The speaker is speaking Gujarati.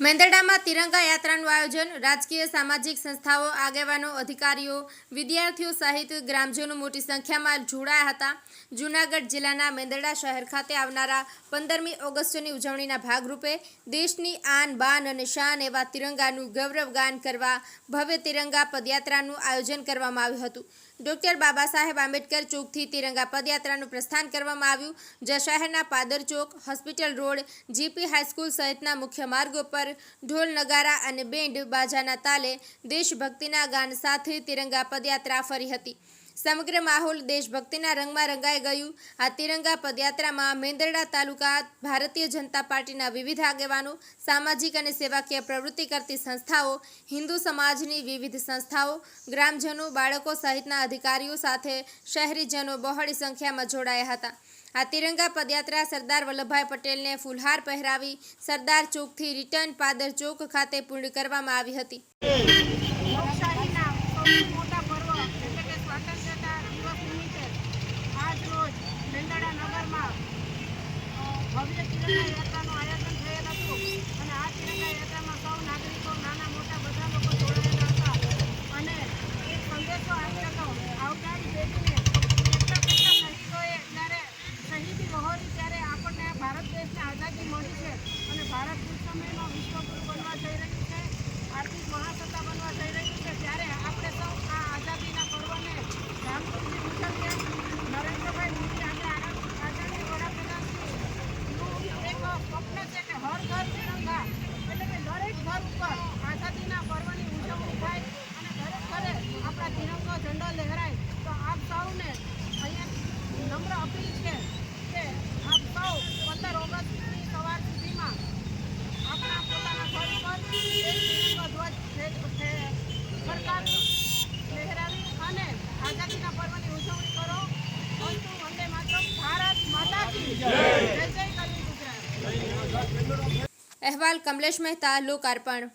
મેંદરડામાં તિરંગા યાત્રાનું આયોજન, રાજકીય સામાજિક સંસ્થાઓ, આગેવાનો, અધિકારીઓ, વિદ્યાર્થીઓ સહિત ગ્રામજનો મોટી સંખ્યામાં જોડાયા હતા. જૂનાગઢ જિલ્લાના મેંદરડા શહેર ખાતે આવનારા પંદરમી ઓગસ્ટની ઉજવણીના ભાગરૂપે દેશની આન, બાન અને શાન એવા તિરંગાનું ગૌરવગાન કરવા ભવ્ય તિરંગા પદયાત્રાનું આયોજન કરવામાં આવ્યું હતું. ડોક્ટર બાબા સાહેબ આંબેડકર ચોકથી તિરંગા પદયાત્રાનું પ્રસ્થાન કરવામાં આવ્યું. જે શહેરના પાદર ચોક, hospital road, GP high school સહિતના મુખ્ય માર્ગો પર ઢોલ નગારા અને બેન્ડ બાજાના તાલે દેશભક્તિના ગાન સાથે તિરંગા પદયાત્રા ફરી હતી. સમગ્ર માહોલ દેશભક્તિના રંગમાં રંગાઈ ગયું. આ તિરંગા પદયાત્રામાં મેંદરડા તાલુકા ભારતીય જનતા પાર્ટીના વિવિધ આગેવાનો, સામાજિક અને સેવાકીય પ્રવૃત્તિ કરતી સંસ્થાઓ, હિન્દુ સમાજની વિવિધ સંસ્થાઓ, ગ્રામજનો, બાળકો સહિતના અધિકારીઓ સાથે શહેરીજનો બહોળી સંખ્યામાં જોડાયા હતા. આ તિરંગા પદયાત્રા સરદાર વલ્લભભાઈ પટેલને ફૂલહાર પહેરાવી, સરદાર ચોકથી રિટર્ન પાદર ચોક ખાતે પૂર્ણ કરવામાં આવી હતી. ભારત દેશને આઝાદી મળી છે અને ભારત સમયમાં વિશ્વગુરુ બનવા જઈ રહ્યું છે. અહેવાલ કમલેશ મહેતા લોકાર્પણ